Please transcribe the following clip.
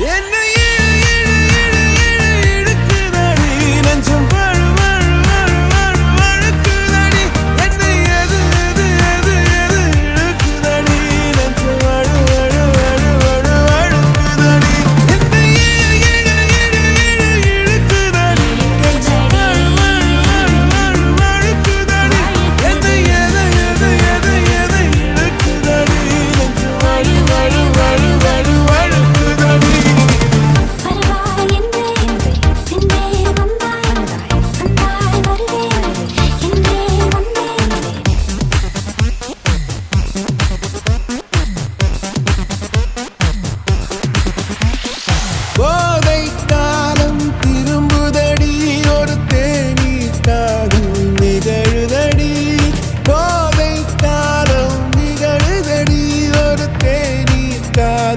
In